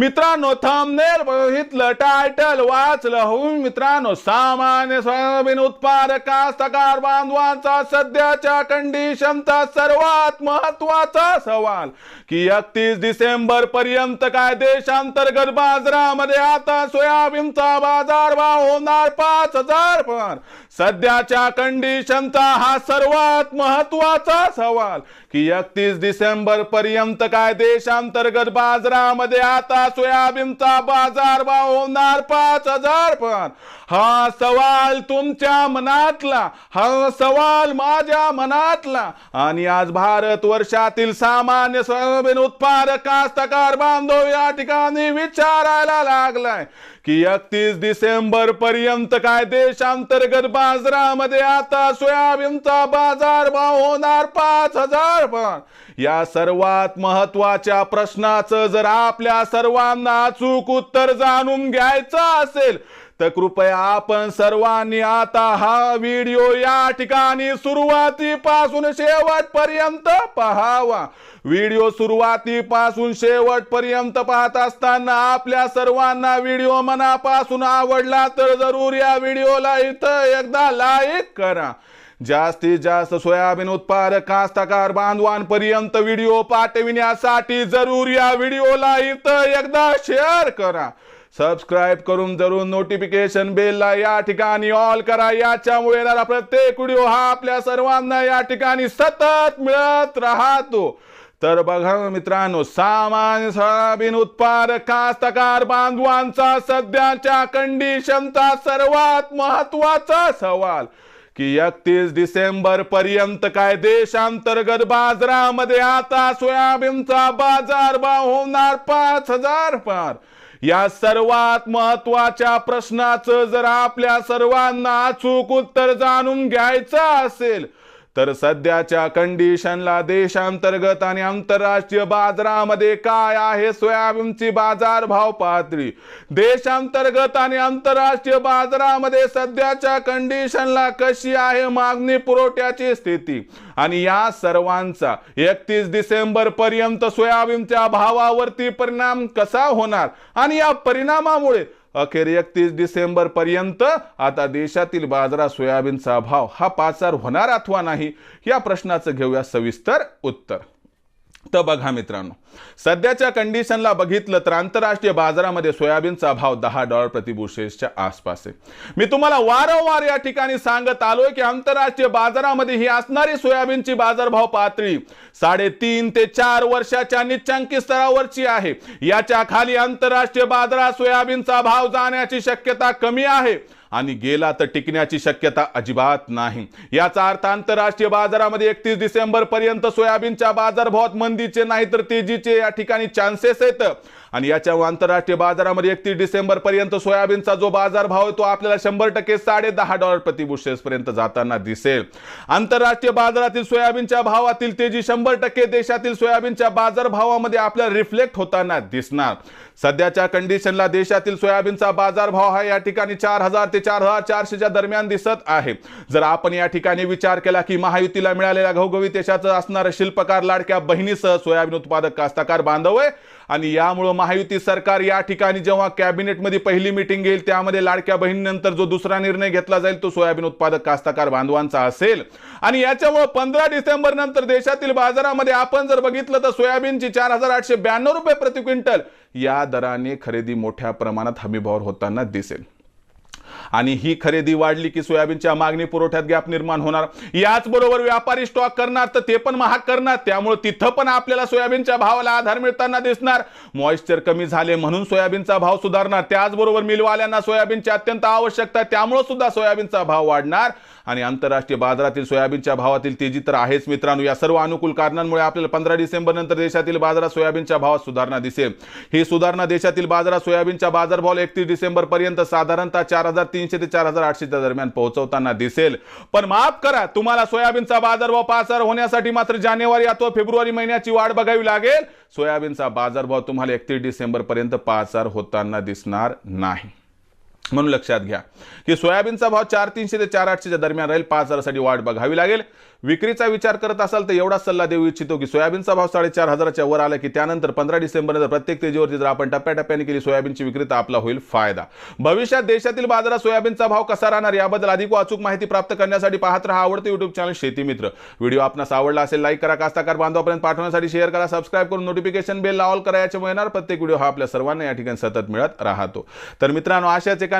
मित्रांनो थंबनेल बघितलं टायटल वाचलं होऊन मित्रांनो सामान्य सोयाबीन उत्पादक कास्तकार बांधवांचा सध्याच्या कंडिशनचा सर्वात महत्त्वाचा सवाल की एकतीस डिसेंबर पर्यंत काय देशांतर्गत बाजारामध्ये आता सोयाबीनचा बाजार भाव होणार पाच हजार पण? सध्याच्या कंडिशनचा हा सर्वात महत्त्वाचा सवाल की एकतीस डिसेंबर पर्यंत काय देशांतर्गत बाजारामध्ये आता सोयाबीनचा बाजार भाव होणार पाच हजार पण. हा सवाल तुमच्या मनातला हा सवाल माझ्या मनातला. आणि आज भारत वर्षातील सामान्य सोयाबीन उत्पादक कास्तकार बांधव या ठिकाणी विचारायला लागलाय की एकतीस डिसेंबर पर्यंत काय देशांतर्गत बाजारामध्ये आता सोयाबीनचा बाजार भाव होणार पाच हजार पण? या सर्वात महत्त्वाच्या प्रश्नाचं जर आपल्या सर्व सर्वांना अचूक उत्तर जाणून घ्यायचं असेल तर कृपया आपण सर्वांनी आता हा व्हिडिओ या ठिकाणी सुरुवातीपासून शेवटपर्यंत पहावा. व्हिडिओ सुरुवातीपासून शेवटपर्यंत पाहत असताना आपल्या सर्वांना व्हिडिओ मनापासून आवडला तर जरूर या व्हिडिओला इथं एकदा लाईक करा. जास्तीत जास्त सोयाबीन उत्पादक कास्तकार बांधवांपर्यंत व्हिडिओ पाठविण्यासाठी जरूर या व्हिडिओला इथं एकदा शेअर करा. सबस्क्राईब करून जरूर नोटिफिकेशन बेलला या ठिकाणी ऑल करा. याच्यामुळे येणारा प्रत्येक व्हिडिओ हा आपल्या सर्वांना या ठिकाणी सतत मिळत राहतो. तर बघा मित्रांनो सामान्य सोयाबीन उत्पादक कास्तकार बांधवांचा सध्याच्या कंडिशनचा सर्वात महत्त्वाचा सवाल. की एकतीस डिसेंबर पर्यंत काय देशांतर्गत बाजारामध्ये आता सोयाबीनचा बाजार भाव होणार पाच हजार पार. या सर्वात महत्त्वाच्या प्रश्नाचं जर आपल्या सर्वांना अचूक उत्तर जाणून घ्यायचं असेल तर सध्याच्या कंडिशनला देशांतर्गत आणि आंतरराष्ट्रीय बाजारामध्ये काय आहे सोयाबीनची बाजार भाव पातळी देशांतर्गत आणि आंतरराष्ट्रीय बाजारामध्ये सध्याच्या कंडिशनला कशी आहे मागणी पुरवठ्याची स्थिती? आणि या सर्वांचा एकतीस डिसेंबर पर्यंत सोयाबीनच्या भावावरती परिणाम कसा होणार? आणि या परिणामामुळे अखेर एकतीस डिसेंबर पर्यंत आता देशातील बाजारात सोयाबीनचा भाव हा पाचार होणार अथवा नाही? या प्रश्नाचं घेऊया सविस्तर उत्तर. तर बघा मित्रांनो सध्याच्या कंडिशनला बघितलं तर आंतरराष्ट्रीय बाजारामध्ये सोयाबीनचा भाव दहा डॉलर प्रतिबुशेसच्या आसपास आहे. मी तुम्हाला वारंवार या ठिकाणी सांगत आलोय की आंतरराष्ट्रीय बाजारामध्ये ही असणारी सोयाबीनची बाजारभाव पातळी साडेतीन ते चार वर्षाच्या निच्चांकी स्तरावरची आहे. याच्या खाली आंतरराष्ट्रीय बाजारात सोयाबीनचा भाव जाण्याची शक्यता कमी आहे आणि गेला तर टिकण्याची शक्यता अजिबात नाही. याचा अर्थ आंतरराष्ट्रीय बाजारामध्ये एकतीस डिसेंबर पर्यंत सोयाबीनच्या बाजारभावात मंदीचे नाही तर या ठिकाणी चान्सेस आहेत. आणि याच्या आंतरराष्ट्रीय बाजारामध्ये एकतीस डिसेंबर पर्यंत सोयाबीनचा जो बाजार भाव आहे तो आपल्याला शंभर टक्के साडे दहा डॉलर प्रति बुशेस पर्यंत जाताना दिसेल. आंतरराष्ट्रीय बाजारातील सोयाबीनच्या भावातील तेजी शंभर टक्के देशातील सोयाबीनच्या बाजारभावामध्ये आपल्याला रिफ्लेक्ट होताना दिसणार. सध्याच्या कंडिशनला देशातील सोयाबीनचा बाजारभाव हा या ठिकाणी चार हजार ते चार हजार चारशेच्या दरम्यान दिसत आहे. जर आपण या ठिकाणी विचार केला की महायुतीला मिळालेल्या घवघवीत यशाचं असणारं शिल्पकार लाडक्या बहिणीसह सोयाबीन उत्पादक कास्तकार बांधव आहे. आणि यामुळं महायुती सरकार या ठिकाणी जेव्हा कॅबिनेटमध्ये पहिली मिटिंग घेईल त्यामध्ये लाडक्या बहिणीनंतर जो दुसरा निर्णय घेतला जाईल तो सोयाबीन उत्पादक कास्तकार बांधवांचा असेल. आणि याच्यामुळे पंधरा डिसेंबर नंतर देशातील बाजारामध्ये आपण जर बघितलं तर सोयाबीनची चार हजार आठशे ब्याण्णव रुपये प्रति क्विंटल या दराने खरेदी मोठ्या प्रमाणात हमीभावर होताना दिसेल. आणि ही खरेदी वाढली की सोयाबीनच्या मागणी पुरवठ्यात गॅप निर्माण होणार. याचबरोबर व्यापारी स्टॉक करणार तर ते पण महाग करणार. त्यामुळे तिथं पण आपल्याला सोयाबीनच्या भावाला आधार मिळताना दिसणार. मॉइश्चर कमी झाले म्हणून सोयाबीनचा भाव सुधारणार. त्याचबरोबर मिलवाल्यांना सोयाबीनची अत्यंत आवश्यकता त्यामुळे सुद्धा सोयाबीनचा भाव वाढणार. आणि आंतरराष्ट्रीय बाजारातील सोयाबीनच्या भावातील तेजी तर आहेच मित्रांनो. या सर्व अनुकूल कारणांमुळे आपल्याला पंधरा डिसेंबर नंतर देशातील बाजारात सोयाबीनच्या भावात सुधारणा दिसेल. ही सुधारणा देशातील बाजारात सोयाबीनच्या बाजारभावाला एकतीस डिसेंबर पर्यंत साधारणतः चार हजार तीनशे ते चार हजार आठशेच्या दरम्यान पोहोचवताना दिसेल. पण माफ करा तुम्हाला सोयाबीनचा बाजारभाव पाचार होण्यासाठी मात्र जानेवारी अथवा फेब्रुवारी महिन्याची वाट बघावी लागेल. सोयाबीनचा बाजारभाव तुम्हाला एकतीस डिसेंबर पर्यंत पाचार होताना दिसणार नाही. म्हणून लक्षात घ्या. की सोयाबीनचा भाव चार तीनशे ते चार आठशेच्या दरम्यान राहील. पाच हजारासाठी वाट बघावी लागेल. विक्रीचा विचार करत असाल तर एवढाच सल्ला देऊ इच्छितो की सोयाबीनचा भाव साडेचार हजाराच्या वर आला की त्यानंतर पंधरा डिसेंबरनंतर प्रत्येक तेजीवरती जर आपण टप्प्याटप्प्याने केली सोयाबीनची विक्री तर आपला होईल फायदा. भविष्यात देशातील बाजारात सोयाबीनचा भाव कसा राहणार याबद्दल अधिक व अचूक माहिती प्राप्त करण्यासाठी पाहत राहा आवडते युट्यूब चॅनल शेती मित्र. व्हिडिओ आपणास आवडला असेल लाईक करा. कास्ताकार बांधवापर्यंत पाठवण्यासाठी शेअर करा. सबस्क्राईब करून नोटिफिकेशन बेल ऑल करा. याच्यामुळे येणार प्रत्येक व्हिडिओ हा आपल्या सर्वांना या ठिकाणी सतत मिळत राहतो. तर मित्रांनो अशाच एका